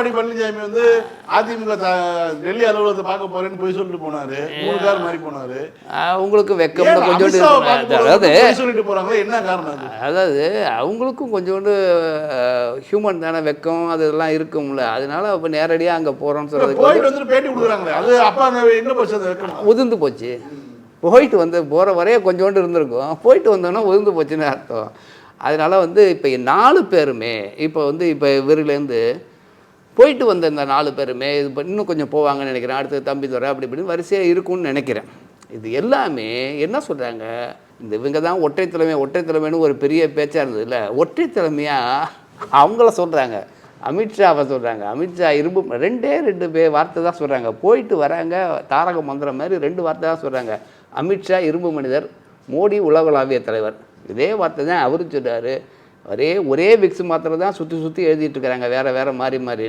எடப்பாடி பழனிசாமி வந்து அதிமுக டெல்லி அலுவலகத்தை பார்க்க போறேன்னு போய் சொல்லிட்டு போனாரு. மூணு கார் மாதிரி போனாரு. அவங்களுக்கு வெக்கம் கொஞ்சோண்டு அதாவது சொல்லிட்டு போறாங்களே என்ன காரணம் அது? அதாவது அவங்களுக்கும் கொஞ்சோண்டு ஹியூமன் தானே வெக்கம் அதெல்லாம் இருக்கும்ல. அதனால இப்போ நேரடியாக அங்கே போகிறோம்னு சொல்கிறதுக்கு போயிட்டு வந்துட்டு பேட்டி கொடுக்குறாங்களே. அது அப்பா என்ன போச்சு உதிர்ந்து போச்சு. போயிட்டு வந்து போகிற வரைய கொஞ்சோண்டு இருந்திருக்கும். போயிட்டு வந்தோன்னா உதிர்ந்து போச்சுன்னு அர்த்தம். அதனால வந்து இப்போ நாலு பேருமே இப்போ வந்து இப்போ இவருலேருந்து போயிட்டு வந்த இந்த நாலு பேருமே இது இன்னும் கொஞ்சம் போவாங்கன்னு நினைக்கிறேன். அடுத்து தம்பி துறை அப்படி இப்படின்னு வரிசையாக இருக்கும்னு நினைக்கிறேன். இது எல்லாமே என்ன சொல்கிறாங்க இந்த இவங்க தான் ஒற்றை தலைமை ஒற்றை தலைமைன்னு ஒரு பெரிய பேச்சாக இருந்தது இல்லை ஒற்றை தலைமையாக அவங்கள சொல்கிறாங்க அமித்ஷாவை சொல்கிறாங்க அமித்ஷா இரும்பு ரெண்டே ரெண்டு பே வார்த்தை தான் சொல்கிறாங்க போயிட்டு வராங்க தாரக மந்திரம் மாதிரி ரெண்டு வார்த்தை தான் சொல்கிறாங்க அமித்ஷா இரும்பு மனிதர் மோடி உலகளாவிய தலைவர். இதே வார்த்தை தான் அவரும் சொல்றாரு. ஒரே ஒரே விக்ஸ் மாத்திரை தான் சுற்றி சுற்றி எழுதிட்டு இருக்கிறாங்க. வேற வேற மாறி மாறி.